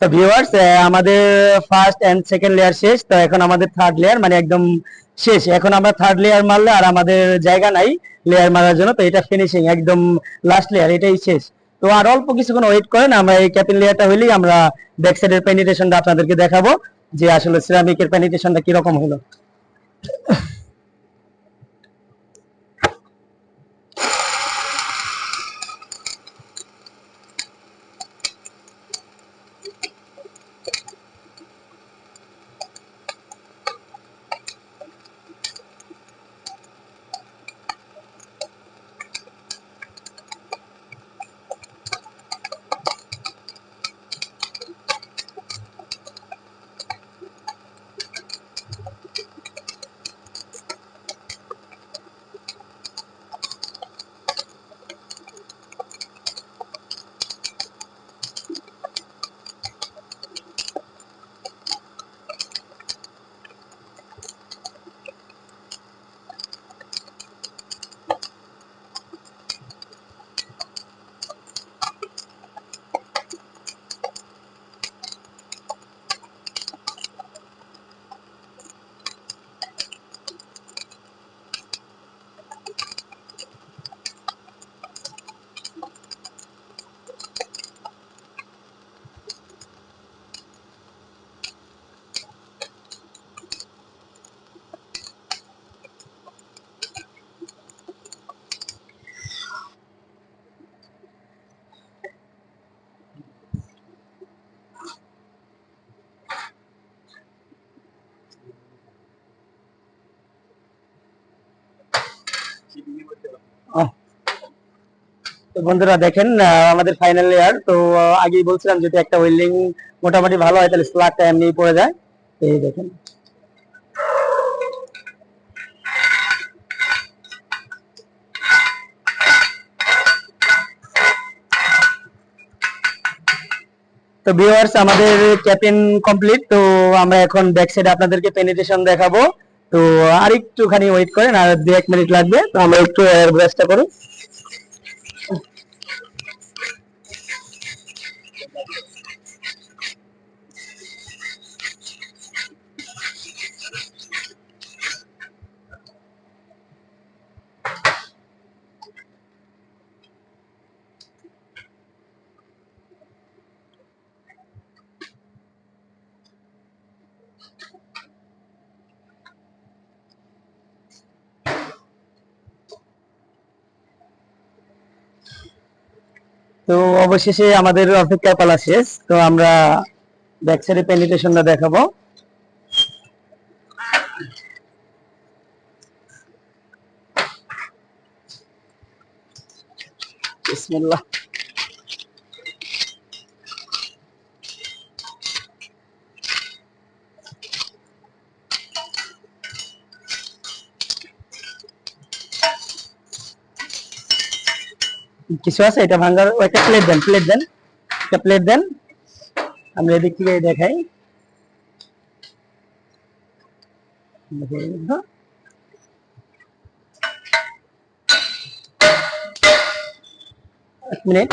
তো ভিউয়ার্স আমাদের first and second layer শেষ, তো এখন আমাদের থার্ড লেয়ার মানে একদম শেষ। এখন আমরা থার্ড লেয়ার মারলে আর আমাদের জায়গা নাই লেয়ার মারার জন্য, তো এটা ফিনিশিং একদম লাস্ট লেয়ার এটাই শেষ। তো আর অল্প কিছুক্ষণ ওয়েট করেন, আমরা এই ক্যাপিং লেয়ারটা হইলেই আমরা ব্যাক সাইডের পেনিটেশনটা আপনাদেরকে দেখাবো, যে আসলে সিরামিকের পেনিটেশনটা কীরকম হলো। তো বন্ধুরা দেখেন আমাদের ফাইনাল লেয়ার তো আগেই বলছিলাম যদি একটা ওয়েল্ডিং মোটামুটি ভালো হয়, তাহলে স্লাগটা এমনি পড়ে যায়। এই দেখেন। তো ভিউয়ার্স আমাদের ক্যাপিং কমপ্লিট তো আমরা এখন ব্যাক সাইডে আপনাদেরকে পেনিটেশন দেখাবো। তো আর একটুখানি ওয়েট করেন আর দু এক মিনিট লাগবে। তো আমরা একটু ব্রাশটা করি। তো অবশেষে আমাদের অপেক্ষা পালা শেষ। তো আমরা ব্যাক সাইডে পেনিটেশনটা দেখাবো। বিসমিল্লাহ। কিছু আছে এটা ভাঙার ও একটা প্লেট দেন প্লেট দেন একটা প্লেট দেন আমরা এদিক থেকে দেখাই হ্যাঁ। এক মিনিট